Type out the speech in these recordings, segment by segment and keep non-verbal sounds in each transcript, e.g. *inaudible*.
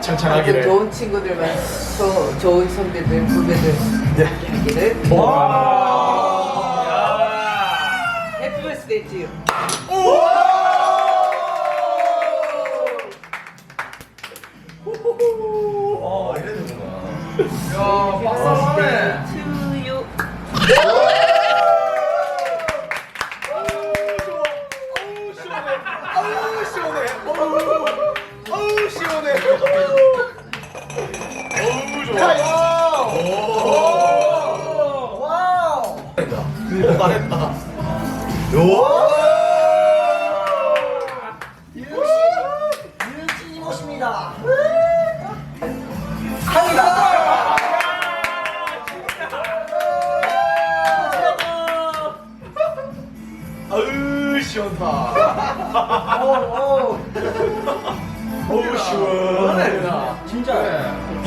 창창하기를. 아주 좋은 친구들만 또 좋은 선배들 후배들 네. 하기를 와. 해피 버스데이 투 유. 아 이래 되구나. 야, 박사하네. 투 유.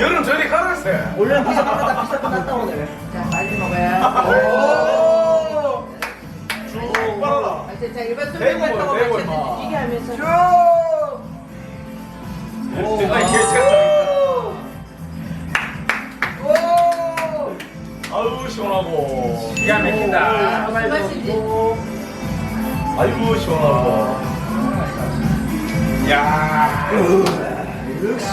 여름 저리 가라세. 원래 비싸 끝났다 비싸 끝났다 오늘. 자 빨리 먹어야. 쭉 빨아라. 아, 자 일반 대고 선배만 먹어. 먹어. 이게 하면서. 아니 시원하고. 기가 막힌다. 아이고 시원하고. 야. 역시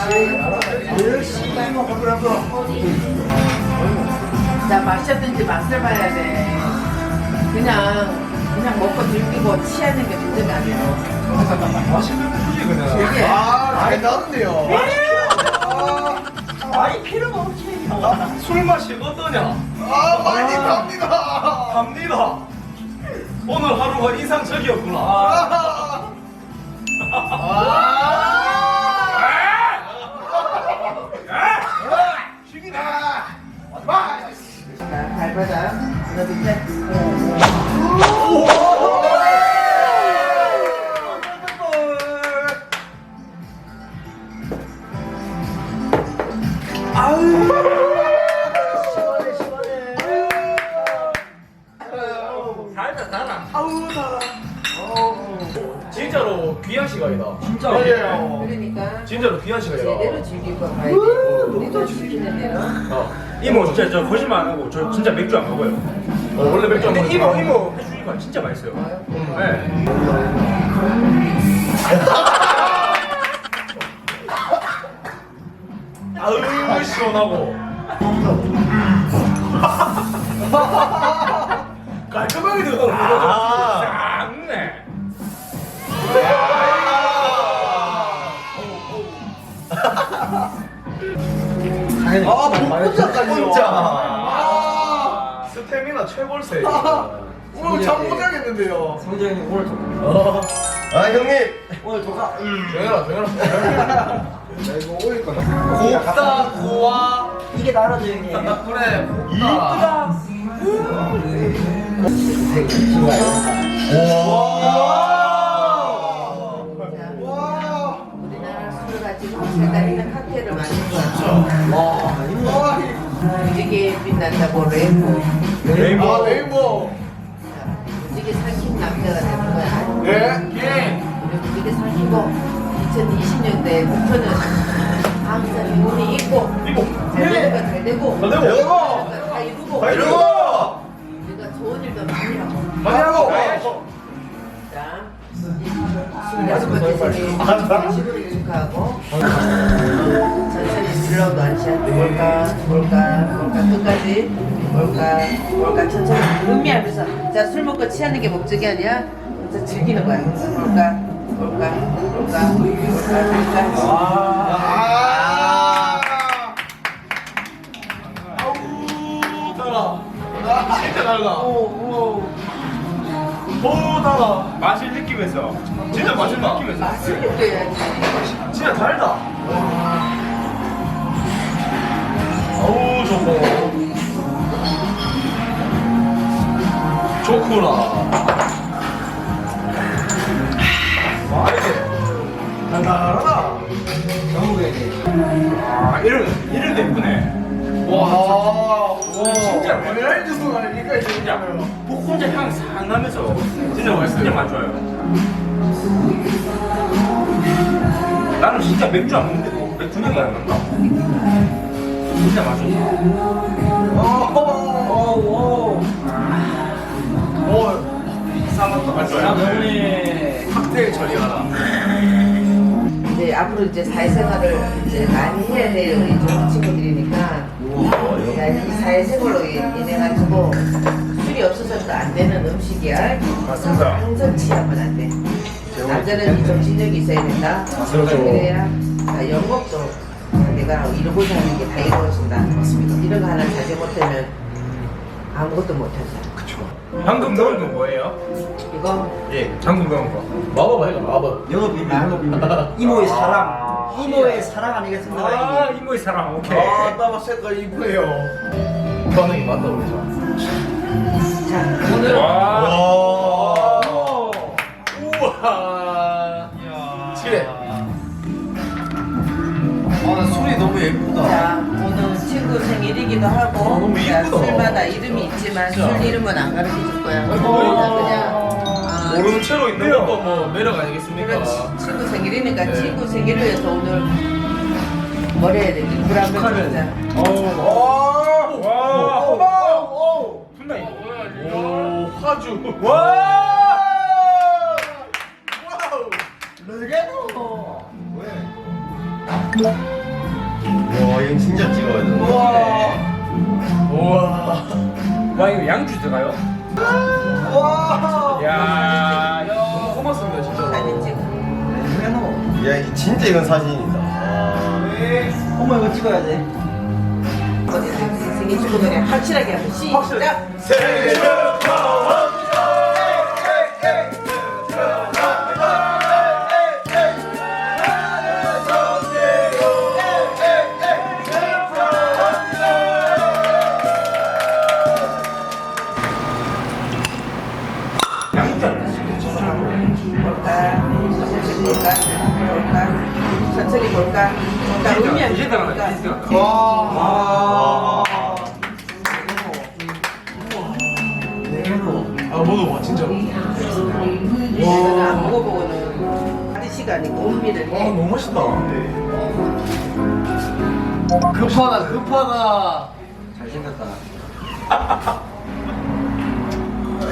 뭐자 마셨든지 맛을 봐야 돼. 그냥 그냥 먹고 즐기고 취하는 게 문제가 아니야. 맛있는 분이 그냥. 이게 아, 많이 나는데요. 아니 필요가 없지. 술 맛이 어떠냐? 아 많이 갑니다. 갑니다. 오늘 하루가 인상적이었구나. 자, *laughs* 달다 달아. 아우 달아. 진짜로 귀한 시간이다. 진짜. 맞아요. 그러니까 진짜로 귀한 시간이다. 제대로 즐기고 가야 돼. 우리도 즐기는 대로. 어. 이모 진짜 저 거짓말 안 하고 저 진짜 맥주 안 먹어요. 어, 원래 맥주 안 근데 이모 이모 해주니까 진짜 맛있어요. 네. 아우 시원하고. *laughs* 깔끔하게 들어가는 아, 네. 아 복분자까지요. 진짜. 아, 스태미나 최골세. 오늘 잠못 자겠는데요. 성재형이 오늘 좀. 아 형님. 오늘 조카. 조용해라 조용해라. 나 이거 올릴 거다. 곱다 고와. 이게 나라죠 형님. 그래 곱다. 자, 우리나라 술을 가지고 색깔 있는 칵테일을 만든 거야. 무지개 빛난다고 레인보우. 아 레인보우. 무지개 남자가 되는 거야. 예. 우리 무지개 살키고 2020년대부터는 항상 운이 있고 이거 잘 되는 거잘 되고 잘 되고. 다 이루고 다 이루고. 우리가 좋은 일도 많이 하고 많이 하고. 자, 26번째 생일 시도를 축하하고 슬로우 원샷 뭘까 뭘까 뭘까 끝까지 뭘까 뭘까 천천히 음미하면서 자 술 먹고 취하는 게 목적이 아니야 그래서 즐기는 거야 뭘까 뭘까 뭘까 뭘까 뭘까 아. 아우 달아. 진짜 달라. 오, 오 달아. 맛을 느끼면서 진짜 맛있다. 느끼면서. 맛을 느껴야지 진짜 달다. 좋구나. 와 이게 달달하다. 아 이런 이런 데 예쁘네. 와. 진짜 미네랄 주스가 이거 진짜. 복분자 향싹 나면서 진짜 맛있어요. 진짜 맛 좋아요. 나는 진짜 맥주 안 먹는데도 맥주 냄새 안 난다. 진짜 어. 장군이 칵테일 처리하라. 이제 앞으로 이제 사회생활을 이제 많이 해야 될 우리 좀 친구들이니까. 우리가 이 사회생활로 인해 가지고 술이 없어서도 안 되는 음식이야. 맞습니다. 항상 취하면 안 돼. 남자는 이 정신력이 있어야 된다. 그래야 자, 영업도 내가 이루고자 하는 게 다 이루어진다. 맞습니다. 이런 거 하나 자제 못하면 아무것도 못한다. 방금 넣은 건 뭐예요? 이거 예 방금 넣은 거. 마법 아이가 마법 영업 비밀 영업 비밀 *laughs* 이모의 사랑 이모의 사랑 아니겠습니까 아 이모 이모의 사랑 오케이. 아 따마 색깔 이쁘네요 반응이 맞다 우리 자 오늘 와. 와 우와 지래 아나 술이 너무 예쁘다 자, 오늘 친구 생일이기도 하고 아, 너무 자, 이쁘다. 술마다 이름이 있지만 진짜. 술 이름은 안 가르쳐 줄 거야. 아이고. 그냥 아, 모르는 채로 있는 것도 뭐 매력 아니겠습니까 그렇지. 친구 생일이니까 네. 친구 생일을 위해서 오늘 뭘 해야 되지? 축하를. 오. 와. 호박. 분나 이거. 오 화주 와. 와 이건 진짜 찍어야 돼. 우와 우와 와 이거 양주 들어가요? 와 야. 너무 고맙습니다 진짜 사진 찍어. 해놓 야 이게 진짜 이건 사진이다. 아. 어머 이거 찍어야 돼 어디 생일 축구 노래 확실하게 한번 시작. 생일 천천히 볼까? 자, 의미 안 이제 들어간다. 이제 볼까? 들어간다. 와 아, 먹어봐. 이거는 안 먹어보고는 시간이고 의미를 와, 해. 너무 맛있다. 급하다 급하다. 잘생겼다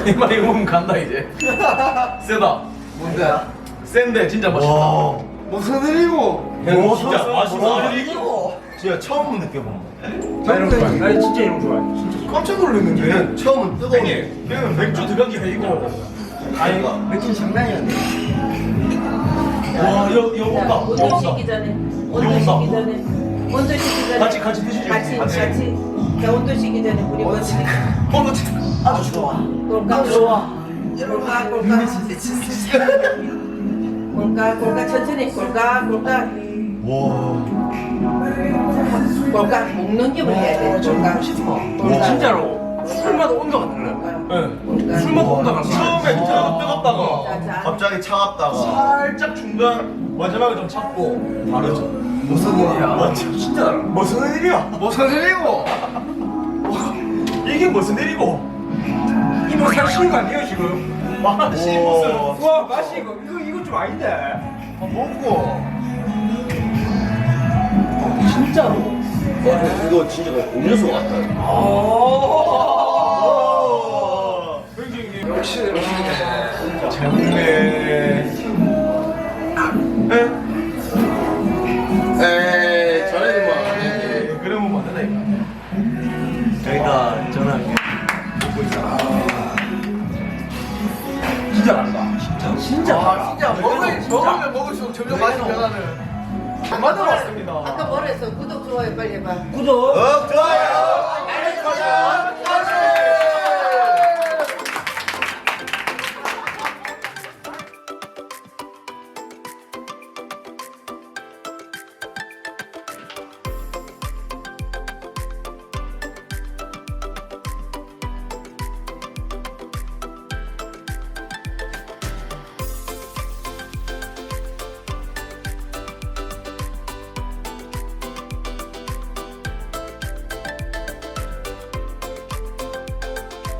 이마 이거 먹으면 간다, 이제. *laughs* 세다. 뭔데? 센데, 진짜 맛있다. 와. 무슨 일이고? 야, 진짜 맛있다. 일이고? 진짜 처음 느껴본 나 이런 거 좋아해. 나 진짜 이런 거 좋아해. 진짜. 깜짝 놀랐는데. 걔는 처음은 뜨거운. 형님, 맥주 들어간 게 아니고. 아니 맥주 장난이 아니야 와, 여, 여 자, 온다. 여 온도. 식기 전에 온도 온다. 식기 전에 온도 식기 전에 같이, 같이 드시죠. 같이 같이. 온도 식기 전에 우리 같이 어, 진짜. 아주 좋아 볼까 좋아 볼까 볼까 볼까 볼까 천천히 볼까 볼까 와. 볼까 먹는 게 뭐야 돼 볼까 볼까 진짜로. 술마다 온도가 달라요. 네. 술마다 온도가 달라. 처음에 진짜 뜨겁다가. 자, 자. 갑자기 차갑다가. 살짝 중간 마지막에 좀 찾고 바르죠. 무슨 일이야? 와 진짜, 진짜 달라. 무슨 일이야? 무슨 일이고? 이게 무슨 일이고? 이모 사시는 거 아니에요 지금? 맛이 오. 무슨? 와 맛이 이거 이거 이거 좀 아닌데. 먹고. 진짜로 이거 진짜 음료수 같다. 역시 역시 장래. 에이 전화지 마. 에 그러면 뭐 된다 이거. 저희가 전화 먹고 있잖아. 진짜 난다. 진짜. 진짜 아 진짜 먹을 먹으면 먹을수록 점점 맛이 변하는. 만들어 왔습니다. 아까 뭐라 했어 구독 좋아요 빨리 해봐 구독 어 좋아요.